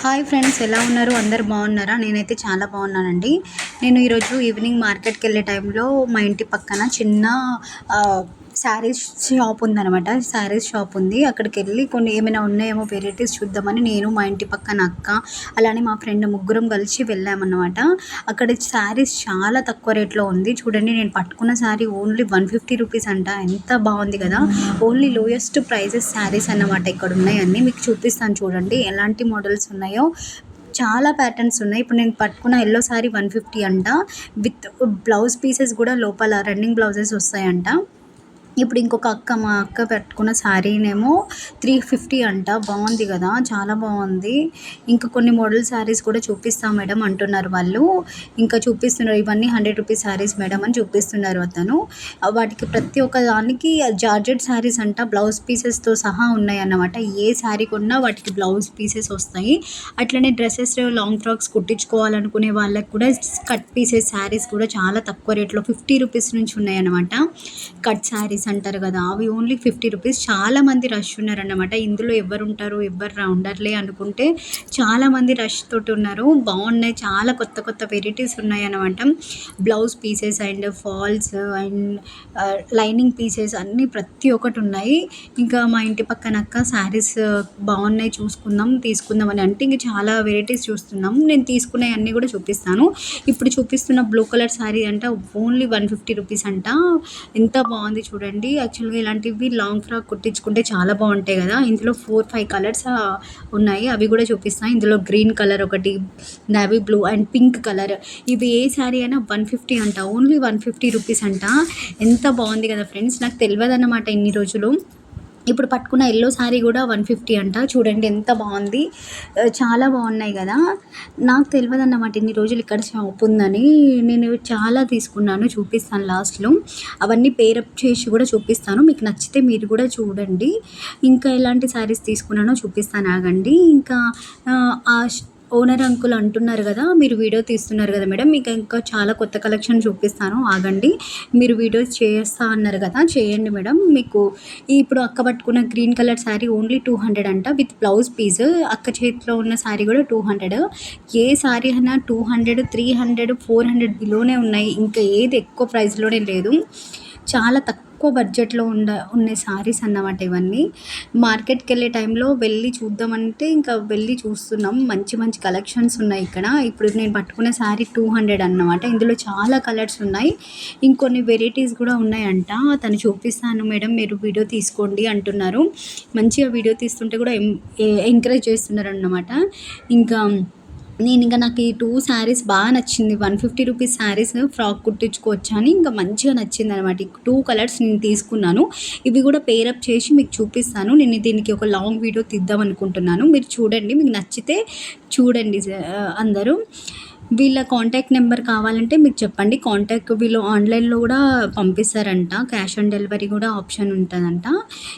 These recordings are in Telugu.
హాయ్ ఫ్రెండ్స్ ఎలా ఉన్నారు? అందరు బాగున్నారా? నేనైతే చాలా బాగున్నానండి. నేను ఈరోజు ఈవినింగ్ మార్కెట్కి వెళ్ళే టైంలో మా ఇంటి పక్కన చిన్న శారీస్ షాప్ ఉందన్నమాట. శారీస్ షాప్ ఉంది. అక్కడికి వెళ్ళి కొన్ని ఏమైనా ఉన్నాయేమో వెరైటీస్ చూద్దామని నేను మా ఇంటి పక్కన అక్క అలానే మా ఫ్రెండ్ ముగ్గురం కలిసి వెళ్ళామన్నమాట. అక్కడ శారీస్ చాలా తక్కువ రేట్లో ఉంది. చూడండి నేను పట్టుకున్న sari only one fifty rupees అంట. ఎంత బాగుంది కదా. ఓన్లీ లోయెస్ట్ ప్రైజెస్ శారీస్ అన్నమాట ఇక్కడ ఉన్నాయన్నీ మీకు చూపిస్తాను చూడండి ఎలాంటి మోడల్స్ ఉన్నాయో. చాలా ప్యాటర్న్స్ ఉన్నాయి. ఇప్పుడు నేను పట్టుకున్న ఎల్లో సారీ వన్ ఫిఫ్టీ అంట. విత్ బ్లౌజ్ పీసెస్ కూడా లోపల రన్నింగ్ బ్లౌజెస్ వస్తాయంట. ఇప్పుడు ఇంకొక అక్క మా అక్క పెట్టుకున్న శారీనేమో త్రీ ఫిఫ్టీ అంట. బాగుంది కదా చాలా బాగుంది. ఇంకా కొన్ని మోడల్ శారీస్ కూడా చూపిస్తాం మేడం అంటున్నారు వాళ్ళు. ఇంకా చూపిస్తున్నారు ఇవన్నీ హండ్రెడ్ రూపీస్ శారీస్ మేడం అని చూపిస్తున్నారు అతను. వాటికి ప్రతి ఒక్క దానికి జార్జెట్ శారీస్ అంట బ్లౌజ్ పీసెస్తో సహా ఉన్నాయి అన్నమాట ఏ శారీ కొన్నా వాటికి బ్లౌజ్ పీసెస్ వస్తాయి. అట్లనే డ్రెస్సెస్ లాంగ్ ఫ్రాక్స్ కుట్టించుకోవాలనుకునే వాళ్ళకి కూడా కట్ పీసెస్ శారీస్ కూడా చాలా తక్కువ రేట్లో ఫిఫ్టీ రూపీస్ నుంచి ఉన్నాయన్నమాట. కట్ శారీస్ అంటారు కదా అవి ఓన్లీ ఫిఫ్టీ రూపీస్. చాలా మంది రష్ ఉన్నారన్నమాట. ఇందులో ఎవరు ఉంటారు ఎవరు రా- ఉండర్లే అనుకుంటే చాలామంది రష్ తోటి ఉన్నారు. బాగున్నాయి చాలా కొత్త కొత్త వెరైటీస్ ఉన్నాయి అనమాట blouse pieces and falls and lining pieces అన్నీ ప్రతి ఒక్కటి ఉన్నాయి. ఇంకా మా ఇంటి పక్కన అక్క శారీస్ బాగున్నాయి చూసుకుందాం తీసుకుందాం అని అంటే ఇంకా చాలా వెరైటీస్ చూస్తున్నాం. నేను తీసుకునే అన్నీ కూడా చూపిస్తాను. ఇప్పుడు చూపిస్తున్న బ్లూ కలర్ శారీ అంట ఓన్లీ వన్ ఫిఫ్టీ రూపీస్ అంట. ఎంత బాగుంది చూడండి. యాక్చువల్గా ఇలాంటివి లాంగ్ ఫ్రాక్ కుట్టించుకుంటే చాలా బాగుంటాయి కదా. ఇందులో ఫోర్ ఫైవ్ కలర్స్ ఉన్నాయి. అవి కూడా చూపిస్తాను ఇందులో గ్రీన్ కలర్ ఒకటి navy blue and pink colour. ఇవి ఏ శారీ అయినా వన్ ఫిఫ్టీ అంట. ఓన్లీ వన్ ఫిఫ్టీ రూపీస్ అంట. ఎంత బాగుంది కదా ఫ్రెండ్స్. నాకు తెలియదు అన్నమాట ఇన్ని రోజులు. ఇప్పుడు పట్టుకున్న ఎల్లో శారీ కూడా వన్ ఫిఫ్టీ అంట. చూడండి ఎంత బాగుంది. చాలా బాగున్నాయి కదా. నాకు తెలియదు అన్నమాట ఇన్ని రోజులు ఇక్కడ షాప్ ఉందని. నేను చాలా తీసుకున్నాను చూపిస్తాను లాస్ట్లో. అవన్నీ పేరప్ చేసి కూడా చూపిస్తాను. మీకు నచ్చితే మీరు కూడా చూడండి. ఇంకా ఎలాంటి శారీస్ తీసుకున్నానో చూపిస్తాను ఆగండి. ఇంకా ఆ, ఓనర్ అంకుల్ అంటున్నారు కదా మీరు వీడియో తీస్తున్నారు కదా మేడం మీకు ఇంకా చాలా కొత్త కలెక్షన్ చూపిస్తాను ఆగండి. మీరు వీడియోస్ చేస్తా అన్నారు కదా చేయండి మేడం. మీకు ఇప్పుడు అక్క పట్టుకున్న green colour sari only two hundred అంట విత్ బ్లౌజ్ పీస్. అక్క చేతిలో ఉన్న శారీ కూడా టూ హండ్రెడ్. ఏ శారీ అయినా two hundred three hundred four hundred బిలోనే ఉన్నాయి. ఇంకా ఏది ఎక్కువ ప్రైస్లోనే లేదు. చాలా తక్కువ తక్కువ బడ్జెట్లో ఉండ ఉండే శారీస్ అన్నమాట ఇవన్నీ. మార్కెట్కి వెళ్ళే టైంలో వెళ్ళి చూద్దామంటే ఇంకా వెళ్ళి చూస్తున్నాం. మంచి మంచి కలెక్షన్స్ ఉన్నాయి ఇక్కడ. ఇప్పుడు నేను పట్టుకునే శారీ టూ హండ్రెడ్ అన్నమాట. ఇందులో చాలా కలర్స్ ఉన్నాయి. ఇంకొన్ని వెరైటీస్ కూడా ఉన్నాయంట. తను చూపిస్తాను మేడం మీరు వీడియో తీసుకోండి అంటున్నారు. మంచిగా వీడియో తీస్తుంటే కూడా ఎం- ఎంకరేజ్ చేస్తున్నారు అన్నమాట ఇంకా నేను ఇంకా నాకు ఈ టూ శారీస్ బాగా నచ్చింది. One fifty rupees saris frock కుట్టించుకోవచ్చు అని ఇంకా మంచిగా నచ్చింది అనమాట ఈ టూ కలర్స్ నేను తీసుకున్నాను. ఇవి కూడా పేరప్ చేసి మీకు చూపిస్తాను. నేను దీనికి ఒక లాంగ్ వీడియో తీద్దాం అనుకుంటున్నాను. మీరు చూడండి. మీకు నచ్చితే చూడండి అందరూ. వీళ్ళ కాంటాక్ట్ నెంబర్ కావాలంటే మీకు చెప్పండి. కాంటాక్ట్ వీళ్ళు ఆన్లైన్లో కూడా పంపిస్తారంట. క్యాష్ ఆన్ డెలివరీ కూడా ఆప్షన్ ఉంటుందంట.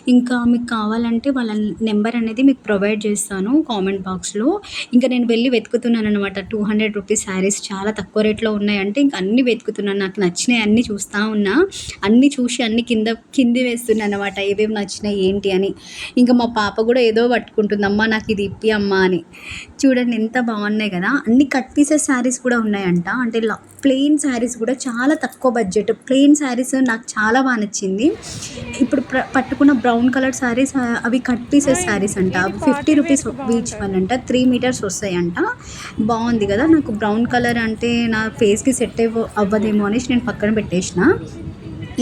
ఇంకా మీకు కావాలంటే వాళ్ళ నెంబర్ అనేది మీకు ప్రొవైడ్ చేస్తాను కామెంట్ బాక్స్లో ఇంకా నేను వెళ్ళి వెతుకుతున్నాను అనమాట టూ హండ్రెడ్ రూపీస్ శారీస్ చాలా తక్కువ రేట్లో ఉన్నాయంటే ఇంకా అన్నీ వెతుకుతున్నాను. నాకు నచ్చినాయి అన్నీ చూస్తూ ఉన్నా. అన్నీ చూసి అన్ని కింద కింది వేస్తున్నాను అనమాట ఏవేవి నచ్చినాయి ఏంటి అని. ఇంకా మా పాప కూడా ఏదో పట్టుకుంటుంది. అమ్మా నాకు ఇది ఇప్పి అమ్మా అని. చూడండి ఎంత బాగున్నాయి కదా. అన్ని కట్ పీసెస్ శారీస్ కూడా ఉన్నాయంట. అంటే ప్లెయిన్ శారీస్ కూడా చాలా తక్కువ బడ్జెట్. ప్లెయిన్ శారీస్ నాకు చాలా బాగా నచ్చింది. ఇప్పుడు పట్టుకున్న బ్రౌన్ కలర్ శారీస్ అవి కట్ పీసెస్ శారీస్ అంట. అవి ఫిఫ్టీ రూపీస్ వీచ్ వన్ అంట. త్రీ మీటర్స్ వస్తాయంట. బాగుంది కదా. నాకు బ్రౌన్ కలర్ అంటే నా ఫేస్కి సెట్ అవ్వ అవ్వదేమో అనేసి నేను పక్కన పెట్టేసిన.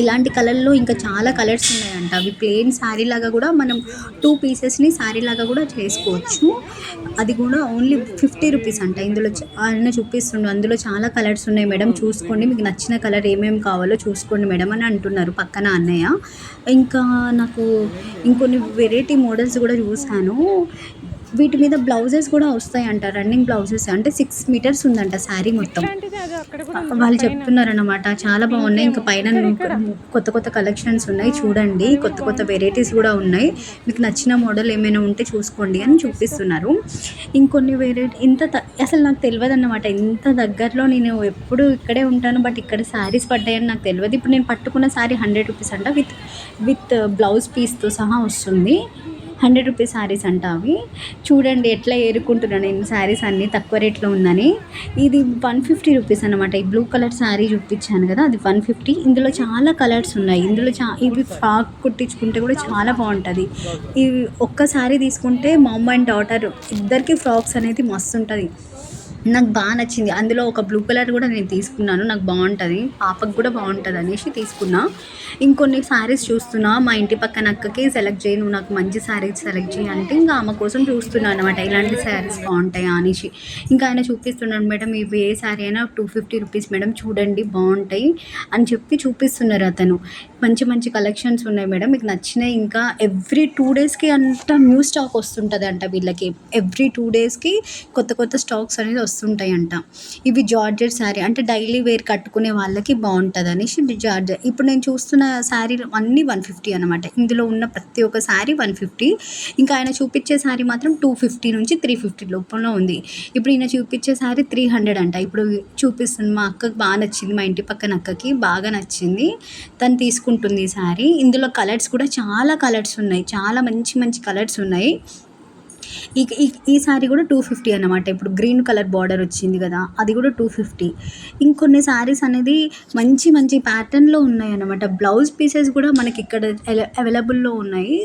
ఇలాంటి కలర్లో ఇంకా చాలా కలర్స్ ఉన్నాయంట. అవి ప్లెయిన్ శారీ లాగా కూడా మనం టూ పీసెస్ని శారీ లాగా కూడా చేసుకోవచ్చు. అది కూడా ఓన్లీ ఫిఫ్టీ రూపీస్ అంట. ఇందులో ఆయన చూపిస్తుండు. అందులో చాలా కలర్స్ ఉన్నాయి మేడం. చూసుకోండి. మీకు నచ్చిన కలర్ ఏమేమి కావాలో చూసుకోండి మేడం అని అంటున్నారు పక్కన అన్నయ్య. ఇంకా నాకు ఇంకొన్ని వెరైటీ మోడల్స్ కూడా చూశాను వీటి మీద బ్లౌజెస్ కూడా వస్తాయంట రన్నింగ్ బ్లౌజెస్. అంటే సిక్స్ మీటర్స్ ఉందంట శారీ మొత్తం. వాళ్ళు పైన. చెప్తున్నారన్నమాట. చాలా బాగున్నాయి. ఇంకా పైన కొత్త కొత్త కలెక్షన్స్ ఉన్నాయి. చూడండి. కొత్త కొత్త వెరైటీస్ కూడా ఉన్నాయి. మీకు నచ్చిన మోడల్ ఏమైనా ఉంటే చూసుకోండి అని చూపిస్తున్నారు. ఇంకొన్ని వెరైటీ ఇంత అసలు నాకు తెలియదు అన్నమాట ఇంత దగ్గరలో నేను ఎప్పుడు ఇక్కడే ఉంటాను బట్ ఇక్కడ శారీస్ పడ్డాయని నాకు తెలియదు. ఇప్పుడు నేను పట్టుకున్న శారీ హండ్రెడ్ రూపీస్ అంట విత్ విత్ బ్లౌజ్ పీస్తో సహా వస్తుంది. హండ్రెడ్ రూపీస్ శారీస్ అంట అవి. చూడండి ఎట్లా ఏరుకుంటున్నాను నేను శారీస్ అన్నీ తక్కువ రేట్లో ఉందని. ఇది వన్ ఫిఫ్టీ రూపీస్ అనమాట ఈ బ్లూ కలర్ శారీ చూపించాను కదా అది వన్ ఫిఫ్టీ. ఇందులో చాలా కలర్స్ ఉన్నాయి. ఇందులో చా ఇవి ఫ్రాక్ కుట్టించుకుంటే కూడా చాలా బాగుంటుంది. ఇవి ఒక్క శారీ తీసుకుంటే మమ్ అండ్ డాటర్ ఇద్దరికి ఫ్రాక్స్ అనేది మస్తు ఉంటుంది. నాకు బాగా నచ్చింది. అందులో ఒక బ్లూ కలర్ కూడా నేను తీసుకున్నాను. నాకు బాగుంటుంది. పాపకు కూడా బాగుంటుంది అనేసి తీసుకున్నా. ఇంకొన్ని శారీస్ చూస్తున్నా. మా ఇంటి పక్కన అక్కకి సెలెక్ట్ చేయి. నువ్వు నాకు మంచి శారీస్ సెలెక్ట్ చేయి అంటే ఇంకా ఆమె కోసం చూస్తున్నాను అనమాట ఇలాంటి శారీస్ బాగుంటాయా? అనేసి. ఇంకా ఆయన చూపిస్తున్నాడు మేడం ఇవి ఏ శారీ అయినా టూ ఫిఫ్టీ రూపీస్ మేడం. చూడండి బాగుంటాయి. అని చెప్పి చూపిస్తున్నారు అతను. మంచి మంచి కలెక్షన్స్ ఉన్నాయి మేడం. మీకు నచ్చినాయి ఇంకా ఎవ్రీ టూ డేస్కి అంత న్యూ స్టాక్ వస్తుంటుంది అంట వీళ్ళకి ఎవ్రీ టూ డేస్కి కొత్త కొత్త స్టాక్స్ అనేది వస్తుంటాయంట. ఇవి జార్జెట్ శారీ. అంటే డైలీ వేర్ కట్టుకునే వాళ్ళకి బాగుంటుంది అనేసి జార్జెట్. ఇప్పుడు నేను చూస్తున్న శారీలు అన్నీ వన్ ఫిఫ్టీ అనమాట. ఇందులో ఉన్న ప్రతి ఒక్క శారీ వన్ ఫిఫ్టీ. ఇంకా ఆయన చూపించే శారీ మాత్రం టూ ఫిఫ్టీ నుంచి త్రీ ఫిఫ్టీ లోపల ఉంది. ఇప్పుడు ఈయన చూపించే శారీ త్రీ హండ్రెడ్ అంట. ఇప్పుడు చూపిస్తుంది మా అక్కకి బాగా నచ్చింది. మా ఇంటి పక్కన అక్కకి బాగా నచ్చింది. తను తీసుకుంటుంది ఈ శారీ. ఇందులో కలర్స్ కూడా చాలా కలర్స్ ఉన్నాయి. చాలా మంచి మంచి కలర్స్ ఉన్నాయి. ఈ ఈ ఈ శారీ కూడా టూ ఫిఫ్టీ అనమాట ఇప్పుడు గ్రీన్ కలర్ బార్డర్ వచ్చింది కదా అది కూడా టూ ఫిఫ్టీ ఇంకొన్ని శారీస్ అనేది మంచి మంచి ప్యాటర్న్లో ఉన్నాయన్నమాట బ్లౌజ్ పీసెస్ కూడా మనకి ఇక్కడ అవైలబుల్లో ఉన్నాయి.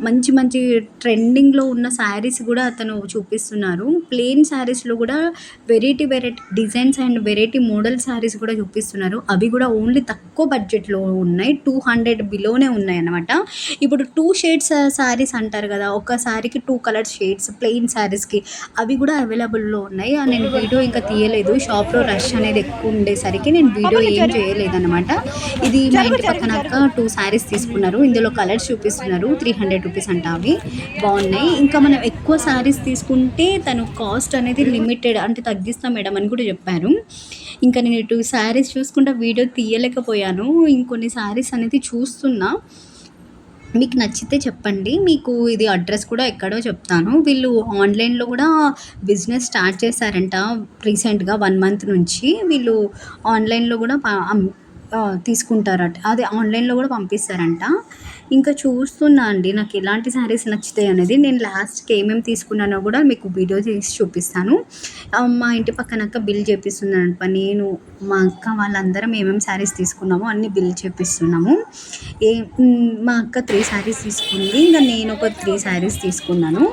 మంచి మంచి ట్రెండింగ్లో ఉన్న శారీస్ కూడా అతను చూపిస్తున్నారు. ప్లెయిన్ శారీస్లో కూడా variety variety designs and variety model saris కూడా చూపిస్తున్నారు. అవి కూడా ఓన్లీ తక్కువ బడ్జెట్లో ఉన్నాయి. టూ హండ్రెడ్ బిలోనే ఉన్నాయి అనమాట ఇప్పుడు టూ షేడ్స్ శారీస్ అంటారు కదా ఒక శారీకి టూ కలర్స్ షేడ్స్ ప్లెయిన్ శారీస్కి అవి కూడా అవైలబుల్లో ఉన్నాయి. నేను వీడియో ఇంకా తీయలేదు. షాప్లో రష్ అనేది ఎక్కువ ఉండేసరికి నేను వీడియో ఏం చేయలేదు అనమాట ఇది మా ఇంటి పక్కన టూ శారీస్ తీసుకున్నారు. ఇందులో కలర్స్ చూపిస్తున్నారు. త్రీ హండ్రెడ్ రూపీస్ అంట అవి. బాగున్నాయి. ఇంకా మనం ఎక్కువ శారీస్ తీసుకుంటే తను కాస్ట్ అనేది లిమిటెడ్ అంటే తగ్గిస్తాం మేడం అని కూడా చెప్పారు. ఇంకా నేను ఇటు శారీస్ చూసుకుంటా వీడియో తీయలేకపోయాను. ఇంకొన్ని శారీస్ అనేది చూస్తున్నా. మీకు నచ్చితే చెప్పండి. మీకు ఇది అడ్రస్ కూడా ఎక్కడో చెప్తాను. వీళ్ళు ఆన్లైన్లో కూడా బిజినెస్ స్టార్ట్ చేశారంట రీసెంట్గా వన్ మంత్ నుంచి. వీళ్ళు ఆన్లైన్లో కూడా తీసుకుంటారట. అదే ఆన్లైన్లో కూడా పంపిస్తారంట. ఇంకా చూస్తున్నా అండి నాకు ఎలాంటి శారీస్ నచ్చుతాయి అనేది. నేను లాస్ట్కి ఏమేమి తీసుకున్నానో కూడా మీకు వీడియో తీసి చూపిస్తాను. మా ఇంటి పక్కన అక్క బిల్ చేపిస్తున్నాను నేను మా అక్క వాళ్ళందరం ఏమేమి శారీస్ తీసుకున్నామో అన్ని బిల్ చేపిస్తున్నాము. ఏ మా అక్క త్రీ శారీస్ తీసుకుంది. ఇంకా నేను ఒక త్రీ శారీస్ తీసుకున్నాను.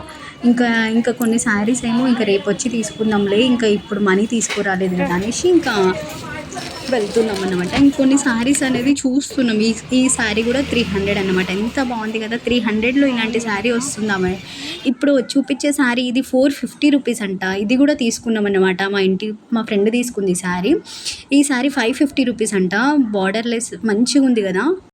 ఇంకా ఇంకా కొన్ని శారీస్ ఏమో ఇంకా రేపు వచ్చి తీసుకుందాంలే. ఇంకా ఇప్పుడు మనీ తీసుకురాలేదు కదా అనేసి ఇంకా వెళ్తున్నాం అనమాట ఇంకొన్ని శారీస్ అనేది చూస్తున్నాం. ఈ ఈ శారీ కూడా త్రీ హండ్రెడ్ అనమాట ఎంత బాగుంది కదా త్రీ హండ్రెడ్లో ఇలాంటి శారీ వస్తుందామే ఇప్పుడు చూపించే శారీ ఇది ఫోర్ ఫిఫ్టీ రూపీస్ అంట. ఇది కూడా తీసుకున్నాం అనమాట మా ఇంటి మా ఫ్రెండ్ తీసుకుంది ఈ శారీ ఈ శారీ ఫైవ్ ఫిఫ్టీ రూపీస్ అంట. బార్డర్లెస్ మంచిగా ఉంది కదా.